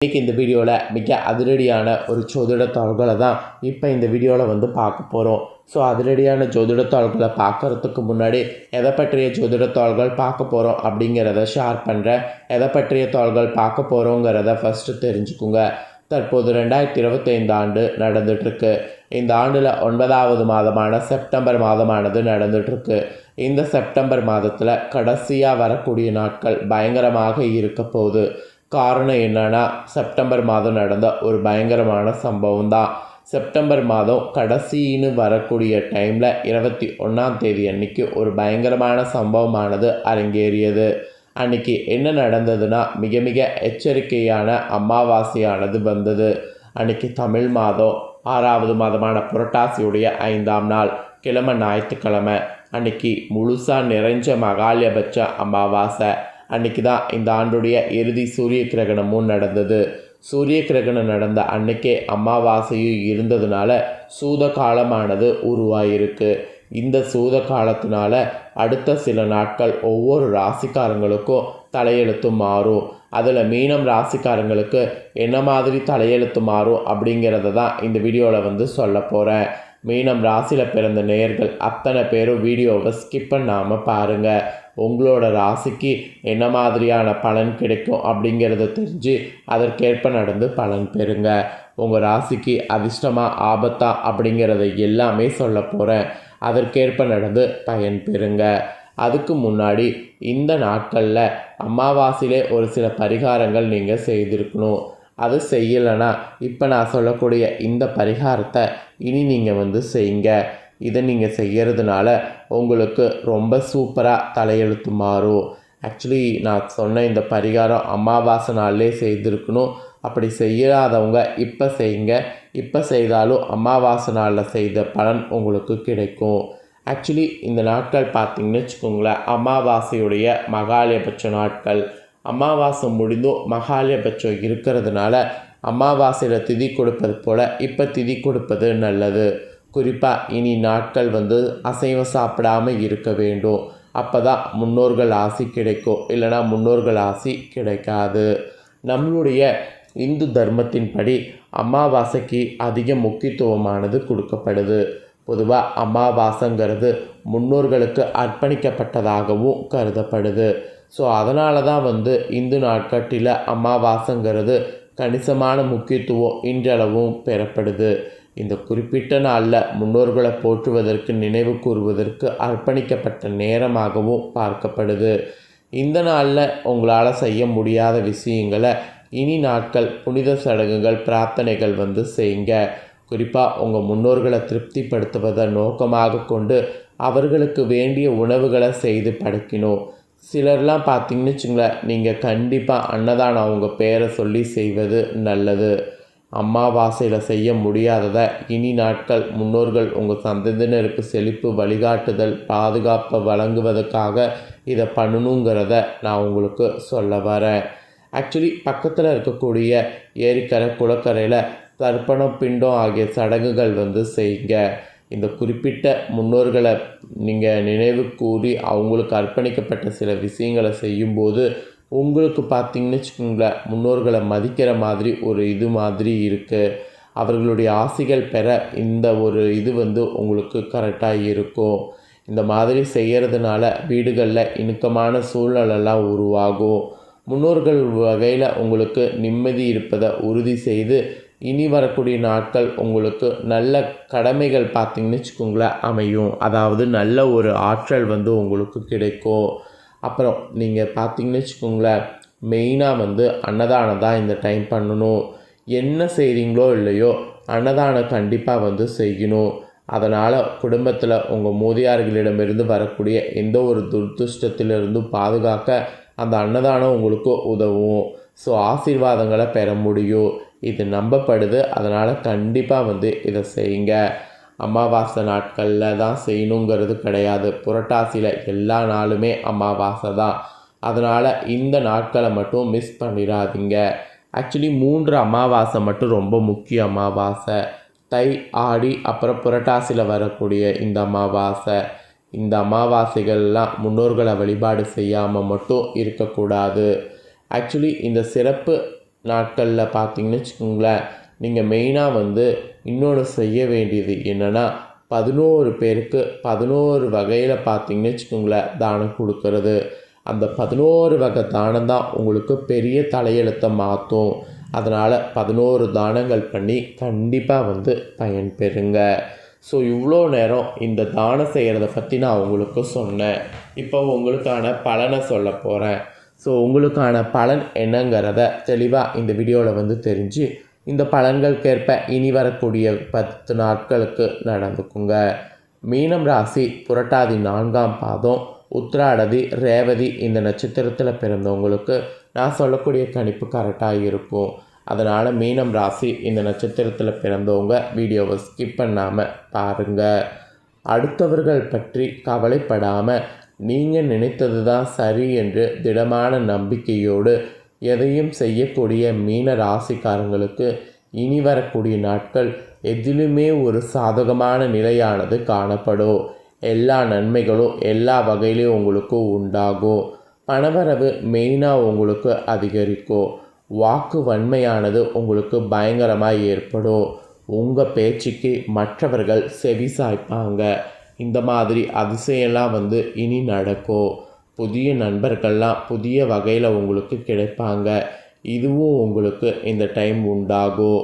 இன்றைக்கி இந்த வீடியோவில் மிக அதிரடியான ஒரு ஜோதிட தாள்களை தான் இப்போ இந்த வீடியோவில் வந்து பார்க்க போகிறோம் ஸோ அதிரடியான ஜோதிட தாள்களை பார்க்குறதுக்கு முன்னாடி எதை பற்றிய ஜோதிட தாள்கள் பார்க்க போகிறோம் அப்படிங்கிறத ஷேர் பண்ணுறேன் எதை பற்றிய தாள்கள் பார்க்க போகிறோங்கிறத ஃபஸ்ட்டு தெரிஞ்சுக்குங்க. தற்போது ரெண்டாயிரத்தி இருபத்தைந்து ஆண்டு நடந்துகிட்ருக்கு இந்த ஆண்டில் ஒன்பதாவது மாதமான செப்டம்பர் மாதமானது நடந்துகிட்ருக்கு இந்த செப்டம்பர் மாதத்தில் கடைசியாக வரக்கூடிய நாட்கள் பயங்கரமாக இருக்க போகுது. காரணம் என்னென்னா செப்டம்பர் மாதம் நடந்த ஒரு பயங்கரமான சம்பவம் தான் செப்டம்பர் மாதம் கடைசின்னு வரக்கூடிய டைமில் இருபத்தி ஒன்றாம் தேதி அன்னைக்கு ஒரு பயங்கரமான சம்பவமானது அரங்கேறியது. அன்னைக்கு என்ன நடந்ததுன்னா மிக மிக எச்சரிக்கையான அமாவாசையானது வந்தது. அன்னைக்கு தமிழ் மாதம் ஆறாவது மாதமான புரட்டாசியுடைய ஐந்தாம் நாள் கிழமை ஞாயிற்றுக்கிழமை அன்னைக்கு முழுசாக நிறைஞ்ச மகாலயபட்ச அமாவாசை. அன்னைக்கு தான் இந்த ஆண்டுடைய இறுதி சூரிய கிரகணமும் நடந்தது. சூரிய கிரகணம் நடந்த அன்னைக்கே அமாவாசையும் இருந்ததுனால சூத காலமானது உருவாயிருக்கு. இந்த சூத காலத்தினால அடுத்த சில நாட்கள் ஒவ்வொரு ராசிக்காரங்களுக்கும் தலையெழுத்து மாறும். அதில் மீனம் ராசிக்காரங்களுக்கு என்ன மாதிரி தலையெழுத்து மாறும் அப்படிங்கிறத தான் இந்த வீடியோவில் வந்து சொல்ல போகிறேன் மீனம் ராசியில் பிறந்த நேயர்கள் அத்தனை பேரும் வீடியோவை ஸ்கிப் பண்ணாமல் பாருங்கள் உங்களோட ராசிக்கு என்ன மாதிரியான பலன் கிடைக்கும் அப்படிங்கிறத தெரிஞ்சு அதற்கேற்ப நடந்து பலன் பெறுங்க. உங்கள் ராசிக்கு அதிர்ஷ்டமாக ஆபத்தா அப்படிங்கிறத எல்லாமே சொல்ல போகிறேன் அதற்கேற்ப நடந்து பயன் பெறுங்க. அதுக்கு முன்னாடி இந்த நாட்களில் அமாவாசையிலே ஒரு சில பரிகாரங்கள் நீங்கள் செய்திருக்கணும். அது செய்யலைன்னா இப்போ நான் சொல்லக்கூடிய இந்த பரிகாரத்தை இனி நீங்கள் வந்து செய்யுங்க. இதை நீங்கள் செய்கிறதுனால உங்களுக்கு ரொம்ப சூப்பராக தலையெழுத்து மாறும். ஆக்சுவலி நான் சொன்ன இந்த பரிகாரம் அமாவாசை நாள்லே செய்திருக்கணும். அப்படி செய்யாதவங்க இப்போ செய்யுங்க. இப்போ செய்தாலும் அமாவாசை நாளில் செய்த பலன் உங்களுக்கு கிடைக்கும். ஆக்சுவலி இந்த நாட்கள் பார்த்திங்கன்னு வச்சுக்கோங்களேன் அமாவாசையுடைய மகாலயபட்ச நாட்கள். அமாவாசை முடிந்தும் மகாலயபட்சம் இருக்கிறதுனால அமாவாசையில் திதி கொடுப்பது போல் இப்போ திதி கொடுப்பது நல்லது. குறிப்பாக இனி நாட்கள் வந்து அசைவம் சாப்பிடாம இருக்க வேண்டும். அப்போ தான் முன்னோர்கள் ஆசி கிடைக்கும். இல்லைனா முன்னோர்கள் ஆசி கிடைக்காது. நம்மளுடைய இந்து தர்மத்தின்படி அமாவாசைக்கு அதிக முக்கியத்துவமானது கொடுக்கப்படுது. பொதுவாக அமாவாசைங்கிறது முன்னோர்களுக்கு அர்ப்பணிக்கப்பட்டதாகவும் கருதப்படுது. ஸோ அதனால தான் வந்து இந்து நாட்கட்டில் அமாவாசைங்கிறது கணிசமான முக்கியத்துவம் இன்றளவும் பெறப்படுது. இந்த குறிப்பிட்ட நாளில் முன்னோர்களை போற்றுவதற்கு நினைவு கூறுவதற்கு அர்ப்பணிக்கப்பட்ட நேரமாகவும் பார்க்கப்படுது. இந்த நாளில் உங்களால் செய்ய முடியாத விஷயங்களை இனி நாட்கள் புனித சடங்குகள் பிரார்த்தனைகள் வந்து செய்யுங்க. குறிப்பாக உங்கள் முன்னோர்களை திருப்திப்படுத்துவதை நோக்கமாக கொண்டு அவர்களுக்கு வேண்டிய உணவுகளை செய்து படைக்கணும். சிலர்லாம் பார்த்தீங்கன்னு வச்சுங்களேன் நீங்கள் கண்டிப்பாக அன்னதானம் அவங்க பேரை சொல்லி செய்வது நல்லது. அமாவாசையில் செய்ய முடியாததை. இனி நாட்கள் முன்னோர்கள் உங்கள் சந்ததியினருக்கு செழிப்பு வழிகாட்டுதல் பாதுகாப்பை வழங்குவதற்காக இதை பண்ணணுங்கிறத நான் உங்களுக்கு சொல்ல வரேன். ஆக்சுவலி பக்கத்தில் இருக்கக்கூடிய ஏரிக்கரை குளக்கரையில் தர்ப்பணம் பிண்டம் ஆகிய சடங்குகள் வந்து செய்யுங்க. இந்த குறிப்பிட்ட முன்னோர்களை நீங்கள் நினைவு கூறி அவங்களுக்கு அர்ப்பணிக்கப்பட்ட சில விஷயங்களை செய்யும்போது உங்களுக்கு பார்த்தீங்கன்னு வச்சுக்கோங்களேன் முன்னோர்களை மதிக்கிற மாதிரி ஒரு இது மாதிரி இருக்குது அவர்களுடைய ஆசைகள் பெற இந்த ஒரு இது வந்து உங்களுக்கு கரெக்டாக இருக்கும். இந்த மாதிரி செய்கிறதுனால வீடுகளில் இணுக்கமான சூழ்நிலெல்லாம் உருவாகும். முன்னோர்கள் வகையில் உங்களுக்கு நிம்மதி இருப்பதை உறுதி செய்து இனி வரக்கூடிய நாட்கள் உங்களுக்கு நல்ல கடமைகள் பார்த்திங்கன்னு வச்சுக்கோங்களேன் அமையும். அதாவது நல்ல ஒரு ஆற்றல் வந்து உங்களுக்கு கிடைக்கும். அப்புறம் நீங்கள் பார்த்தீங்கன்னு வச்சுக்கோங்களேன் மெயினாக வந்து அன்னதானம் தான் இந்த டைம் பண்ணணும். என்ன செய்கிறீங்களோ இல்லையோ அன்னதானம் கண்டிப்பாக வந்து செய்யணும். அதனால் குடும்பத்தில் உங்கள் மோதியார்களிடமிருந்து வரக்கூடிய எந்த ஒரு துர்துஷ்டத்திலிருந்தும் பாதுகாக்க அந்த அன்னதானம் உங்களுக்கு உதவும். ஸோ ஆசீர்வாதங்களை பெற முடியும். இது நம்பப்படுது. அதனால் கண்டிப்பாக வந்து இதை செய்யுங்க. அமாவாசை நாட்களில் தான் செய்யணுங்கிறது கிடையாது. புரட்டாசியில் எல்லா நாளுமே அமாவாசை தான். அதனால் இந்த நாட்களை மட்டும் மிஸ் பண்ணிடாதீங்க. ஆக்சுவலி மூன்று அமாவாசை மட்டும் ரொம்ப முக்கிய அமாவாசை. தை ஆடி அப்புறம் புரட்டாசியில் வரக்கூடிய இந்த அமாவாசை. இந்த அமாவாசைகள்லாம் முன்னோர்களை வழிபாடு செய்யாமல் மட்டும் இருக்கக்கூடாது. ஆக்சுவலி இந்த சிறப்பு நாட்களில் பார்த்தீங்கன்னு வச்சுக்கோங்களேன் நீங்கள் மெயினாக வந்து இன்னொன்று செய்ய வேண்டியது என்னென்னா பதினோரு பேருக்கு பதினோரு வகையில் பார்த்தீங்கன்னு வச்சுக்கோங்களேன் தானம் கொடுக்கறது. அந்த பதினோரு வகை தானம் தான் உங்களுக்கு பெரிய தலையெழுத்தை மாற்றும் அதனால் பதினோரு தானங்கள் பண்ணி கண்டிப்பாக வந்து பயன் பெறுங்க. ஸோ இவ்வளோ நேரம் இந்த தானம் செய்கிறத பற்றி நான் உங்களுக்கு சொன்னேன். இப்போ உங்களுக்கான பலனை சொல்ல போகிறேன் ஸோ உங்களுக்கான பலன் என்னங்கிறத தெளிவாக இந்த வீடியோவில் வந்து தெரிஞ்சு இந்த பலன்களுக்கேற்ப இனி வரக்கூடிய பத்து நாட்களுக்கு நடந்துக்குங்க. மீனம் ராசி புரட்டாதி நான்காம் பாதம் உத்திராடதி ரேவதி இந்த நட்சத்திரத்தில் பிறந்தவங்களுக்கு நான் சொல்லக்கூடிய கணிப்பு கரெக்டாக இருக்கும். அதனால் மீனம் ராசி இந்த நட்சத்திரத்தில் பிறந்தவங்க வீடியோவை ஸ்கிப் பண்ணாமல் பாருங்கள் அடுத்தவர்கள் பற்றி கவலைப்படாமல் நீங்கள் நினைத்தது தான் சரி என்று திடமான நம்பிக்கையோடு எதையும் செய்யக்கூடிய மீன ராசிக்காரங்களுக்கு இனி வரக்கூடிய நாட்கள் எதிலுமே ஒரு சாதகமான நிலையானது காணப்படும். எல்லா நன்மைகளும் எல்லா வகையிலையும் உங்களுக்கு உண்டாகும். பணவரவு மெயினாக உங்களுக்கு அதிகரிக்கும். வாக்கு வன்மையானது உங்களுக்கு பயங்கரமாக ஏற்படும். உங்கள் பேச்சுக்கு மற்றவர்கள் செவி சாய்ப்பாங்க. இந்த மாதிரி அதிசயம்லாம் வந்து இனி நடக்கும். புதிய நண்பர்கள்லாம் புதிய வகையில் உங்களுக்கு கிடைப்பாங்க. இதுவும் உங்களுக்கு இந்த டைம் உண்டாகும்.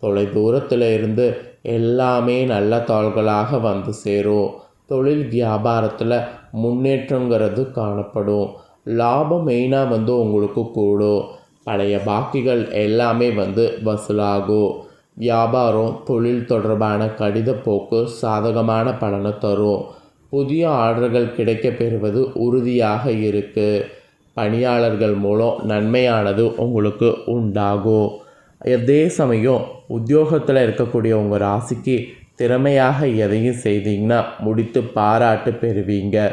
தொலை தூரத்தில் இருந்து எல்லாமே நல்ல தாள்களாக வந்து சேரும். தொழில் வியாபாரத்தில் முன்னேற்றங்கிறது காணப்படும். லாபம் மெயினாக வந்து உங்களுக்கு கூடும். பழைய பாக்கிகள் எல்லாமே வந்து வசூலாகும். வியாபாரம் தொழில் தொடர்பான கடித போக்கு சாதகமான பலனை தரும். புதிய ஆர்டர்கள் கிடைக்கப் பெறுவது உறுதியாக இருக்குது பணியாளர்கள் மூலம் நன்மையானது உங்களுக்கு உண்டாகும். அதே சமயம் உத்தியோகத்தில் இருக்கக்கூடிய உங்கள் ராசிக்கு திறமையாக எதையும் செய்தீங்கன்னா முடித்து பாராட்டு பெறுவீங்க.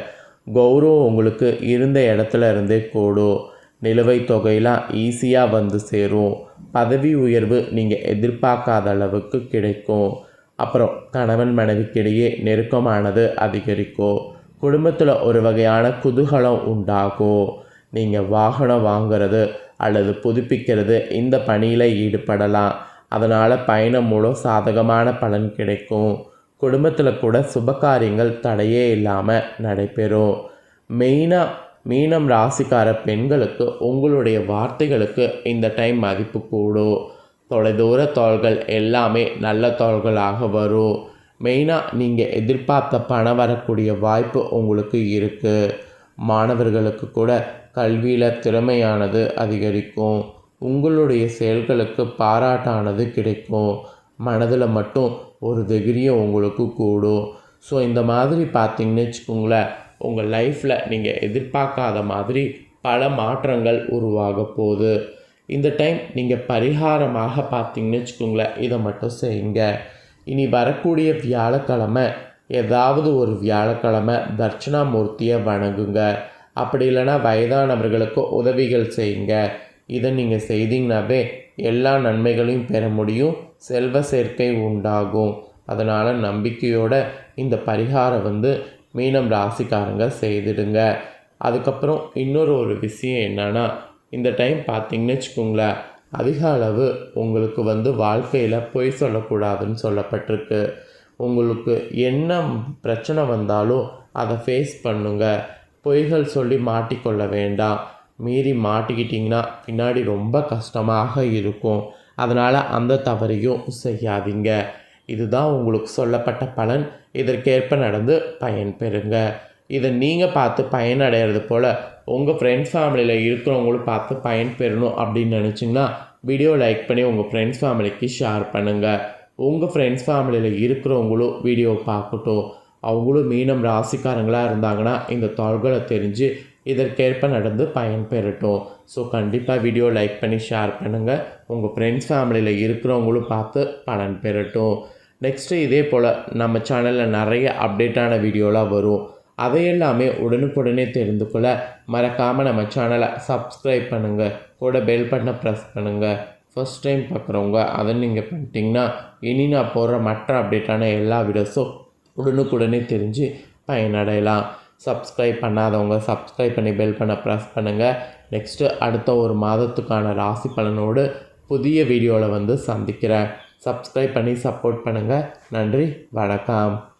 கௌரவம் உங்களுக்கு இருந்த இடத்துல இருந்தே கூடும். நிலுவைத் தொகையெல்லாம் ஈஸியாக வந்து சேரும். பதவி உயர்வு நீங்கள் எதிர்பார்க்காத அளவுக்கு கிடைக்கும். அப்புறம் கணவன் மனைவிக்கிடையே நெருக்கமானது அதிகரிக்கும் குடும்பத்தில் ஒரு வகையான குதூகலம் உண்டாகும் நீங்கள் வாகனம் வாங்கிறது அல்லது புதுப்பிக்கிறது இந்த பணியில் ஈடுபடலாம். அதனால் பயணம் மூலம் சாதகமான பலன் கிடைக்கும். குடும்பத்தில் கூட சுபகாரியங்கள் தடையே இல்லாமல் நடைபெறும். மெயினாக மீனம் ராசிக்கார பெண்களுக்கு உங்களுடைய வார்த்தைகளுக்கு இந்த டைம் மதிப்பு கூடும். தொலைதூர தோள்கள் எல்லாமே நல்ல தோள்களாக வரும். மெயினாக நீங்கள் எதிர்பார்த்த பணம் வரக்கூடிய வாய்ப்பு உங்களுக்கு இருக்குது மாணவர்களுக்கு கூட கல்வியில் திறமையானது அதிகரிக்கும். உங்களுடைய செயல்களுக்கு பாராட்டானது கிடைக்கும். மனதில் மட்டும் ஒரு தைரியம் உங்களுக்கு கூடும். ஸோ இந்த மாதிரி பார்த்தீங்கன்னு வச்சுக்கோங்களேன் உங்கள் லைஃப்பில் நீங்கள் எதிர்பார்க்காத மாதிரி பல மாற்றங்கள் உருவாக போகுது. இந்த டைம் நீங்கள் பரிகாரமாக பார்த்தீங்கன்னு வச்சுக்கோங்களேன். இதை மட்டும் செய்யுங்க. இனி வரக்கூடிய வியாழக்கிழமை ஏதாவது ஒரு வியாழக்கிழமை தட்சிணாமூர்த்தியை வணங்குங்க. அப்படி இல்லைன்னா வயதானவர்களுக்கு உதவிகள் செய்யுங்க. இதை நீங்கள் செய்தீங்கனாவே எல்லா நன்மைகளையும் பெற முடியும். செல்வ சேர்க்கை உண்டாகும். அதனால் நம்பிக்கையோட இந்த பரிகாரம் வந்து மீனம் ராசிக்காரங்க செய்திடுங்க. அதுக்கப்புறம் இன்னொரு ஒரு விஷயம் என்னென்னா இந்த டைம் பார்த்தீங்கன்னு வச்சுக்கோங்களேன் அதிக அளவு உங்களுக்கு வந்து வாழ்க்கையில் பொய் சொல்லக்கூடாதுன்னு சொல்லப்பட்டிருக்கு. உங்களுக்கு என்ன பிரச்சனை வந்தாலும் அதை ஃபேஸ் பண்ணுங்க. பொய்கள் சொல்லி மாட்டிக்கொள்ள வேண்டாம். மீறி மாட்டிக்கிட்டிங்கன்னா பின்னாடி ரொம்ப கஷ்டமாக இருக்கும். அதனால் அந்த தவறையும் செய்யாதீங்க. இதுதான் உங்களுக்கு சொல்லப்பட்ட பலன். இதற்கேற்ப நடந்து பயன் பெறுங்க. இதை நீங்கள் பார்த்து பயனடைகிறது போல் உங்கள் ஃப்ரெண்ட்ஸ் ஃபேமிலியில் இருக்கிறவங்களும் பார்த்து பயன் பெறணும் அப்படின்னு நினச்சிங்கன்னா வீடியோ லைக் பண்ணி உங்கள் ஃப்ரெண்ட்ஸ் ஃபேமிலிக்கு ஷேர் பண்ணுங்கள் உங்கள் ஃப்ரெண்ட்ஸ் ஃபேமிலியில் இருக்கிறவங்களும் வீடியோ பார்க்கட்டும். அவங்களும் மீனம் ராசிக்காரங்களாக இருந்தாங்கன்னா இந்த தாள்களை தெரிஞ்சு இதற்கேற்ப நடந்து பயன் பெறட்டும் ஸோ கண்டிப்பாக வீடியோ லைக் பண்ணி ஷேர் பண்ணுங்கள் உங்கள் ஃப்ரெண்ட்ஸ் ஃபேமிலியில் இருக்கிறவங்களும் பார்த்து பலன் பெறட்டும். நெக்ஸ்ட்டு இதே போல் நம்ம சேனலில் நிறைய அப்டேட்டான வீடியோலாம் வரும். அதையெல்லாமே உடனுக்குடனே தெரிந்து கொள்ள மறக்காமல் நம்ம சேனலை சப்ஸ்கிரைப் பண்ணுங்கள் கூட பெல் பட்டனை ப்ரெஸ் பண்ணுங்கள் ஃபஸ்ட் டைம் பார்க்குறவங்க அதை நீங்கள் பண்ணிட்டீங்கன்னா இனி நான் போடுற மற்ற அப்டேட்டான எல்லா வீடியோஸும் உடனுக்குடனே தெரிஞ்சு பயனடையலாம். சப்ஸ்கிரைப் பண்ணாதவங்க சப்ஸ்கிரைப் பண்ணி பெல் பண்ண ப்ரெஸ் பண்ணுங்கள் நெக்ஸ்ட்டு அடுத்த ஒரு மாதத்துக்கான ராசி பலனோடு புதிய வீடியோவில் வந்து சந்திக்கிறேன். சப்ஸ்கிரைப் பண்ணி சப்போர்ட் பண்ணுங்கள் நன்றி வணக்கம்.